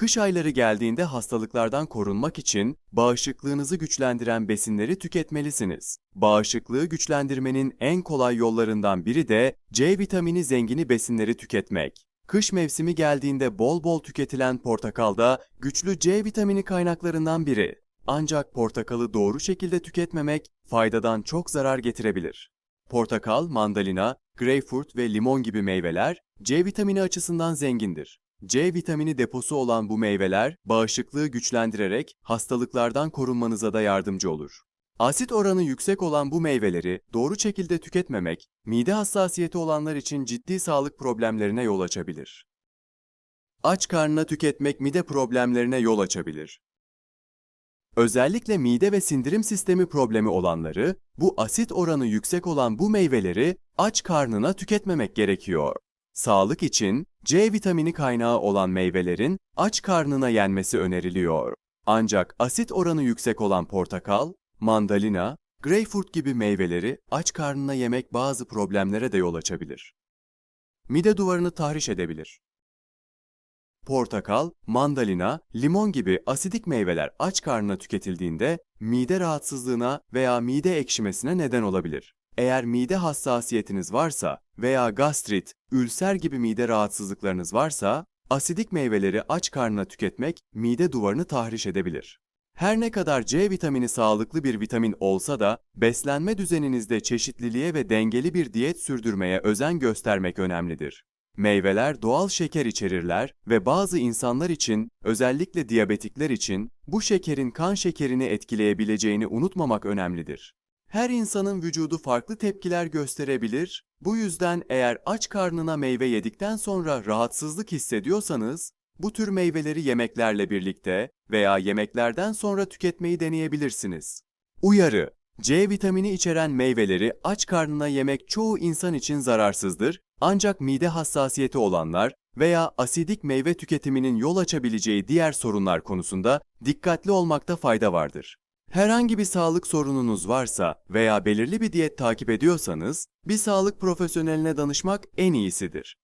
Kış ayları geldiğinde hastalıklardan korunmak için bağışıklığınızı güçlendiren besinleri tüketmelisiniz. Bağışıklığı güçlendirmenin en kolay yollarından biri de C vitamini zengini besinleri tüketmek. Kış mevsimi geldiğinde bol bol tüketilen portakal da güçlü C vitamini kaynaklarından biri. Ancak portakalı doğru şekilde tüketmemek faydadan çok zarar getirebilir. Portakal, mandalina, greyfurt ve limon gibi meyveler C vitamini açısından zengindir. C vitamini deposu olan bu meyveler bağışıklığı güçlendirerek hastalıklardan korunmanıza da yardımcı olur. Asit oranı yüksek olan bu meyveleri doğru şekilde tüketmemek, mide hassasiyeti olanlar için ciddi sağlık problemlerine yol açabilir. Aç karnına tüketmek mide problemlerine yol açabilir. Özellikle mide ve sindirim sistemi problemi olanları, bu asit oranı yüksek olan bu meyveleri aç karnına tüketmemek gerekiyor. Sağlık için C vitamini kaynağı olan meyvelerin aç karnına yenmesi öneriliyor. Ancak asit oranı yüksek olan portakal, mandalina, greyfurt gibi meyveleri aç karnına yemek bazı problemlere de yol açabilir. Mide duvarını tahriş edebilir. Portakal, mandalina, limon gibi asidik meyveler aç karnına tüketildiğinde mide rahatsızlığına veya mide ekşimesine neden olabilir. Eğer mide hassasiyetiniz varsa veya gastrit, ülser gibi mide rahatsızlıklarınız varsa, asidik meyveleri aç karnına tüketmek mide duvarını tahriş edebilir. Her ne kadar C vitamini sağlıklı bir vitamin olsa da beslenme düzeninizde çeşitliliğe ve dengeli bir diyet sürdürmeye özen göstermek önemlidir. Meyveler doğal şeker içerirler ve bazı insanlar için, özellikle diyabetikler için bu şekerin kan şekerini etkileyebileceğini unutmamak önemlidir. Her insanın vücudu farklı tepkiler gösterebilir. Bu yüzden eğer aç karnına meyve yedikten sonra rahatsızlık hissediyorsanız, bu tür meyveleri yemeklerle birlikte veya yemeklerden sonra tüketmeyi deneyebilirsiniz. Uyarı: C vitamini içeren meyveleri aç karnına yemek çoğu insan için zararsızdır. Ancak mide hassasiyeti olanlar veya asidik meyve tüketiminin yol açabileceği diğer sorunlar konusunda dikkatli olmakta fayda vardır. Herhangi bir sağlık sorununuz varsa veya belirli bir diyet takip ediyorsanız, bir sağlık profesyoneline danışmak en iyisidir.